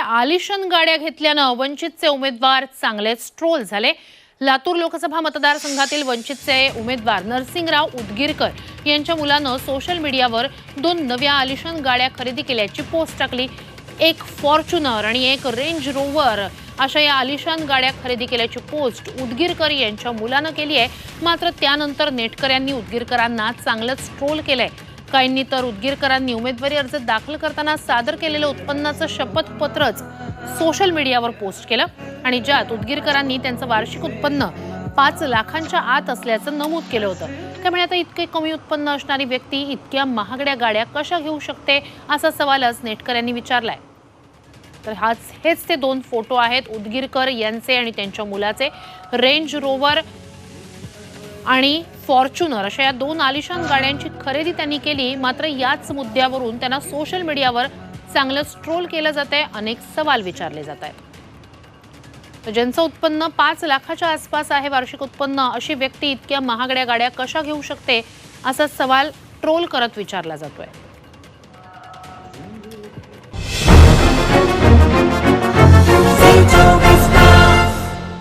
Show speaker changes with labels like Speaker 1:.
Speaker 1: आलिशान गाड्या घेतल्यानं वंचितचे उमेदवार चांगलेच ट्रोल झाले. लातूर लोकसभा मतदारसंघातील वंचितचे उमेदवार नरसिंगराव उदगीरकर यांच्या मुलानं सोशल मीडियावर दोन नव्या आलिशान गाड्या खरेदी केल्याची पोस्ट टाकली. एक फॉर्च्युनर आणि एक रेंज रोवर अशा या आलिशान गाड्या खरेदी केल्याची पोस्ट उदगीरकर यांच्या मुलानं केली आहे. मात्र त्यानंतर नेटकऱ्यांनी उदगीरकरांना चांगलंच ट्रोल केलंय. काहींनी तर उदगीरकरांनी उमेदवारी अर्ज दाखल करताना सादर केलेलं उत्पन्नाचं शपथपत्रच सोशल मीडियावर पोस्ट केलं आणि ज्यात उदगीरकरांनी त्यांचं वार्षिक उत्पन्न पाच लाखांच्या आत असल्याचं नमूद केलं होतं. त्यामुळे आता इतके कमी उत्पन्न असणारी व्यक्ती इतक्या महागड्या गाड्या कशा घेऊ शकते असा सवालच नेटकऱ्यांनी विचारलाय. तर हाच हेच ते दोन फोटो आहेत उदगीरकर यांचे आणि त्यांच्या मुलाचे. रेंज रोवर आणि फॉर्च्युनर अशा या दोन आलिशान गाड्यांची खरेदी त्यांनी केली. मात्र याच मुद्द्यावरून त्यांना सोशल मीडियावर चांगलं स्ट्रोल केलं जात आहे अनेक सवाल विचारले जात आहेत ज्यांचं उत्पन्न पाच लाखाच्या आसपास आहे वार्षिक उत्पन्न अशी व्यक्ती इतक्या महागड्या गाड्या कशा घेऊ शकते? असा सवाल ट्रोल करत विचारला जातोय.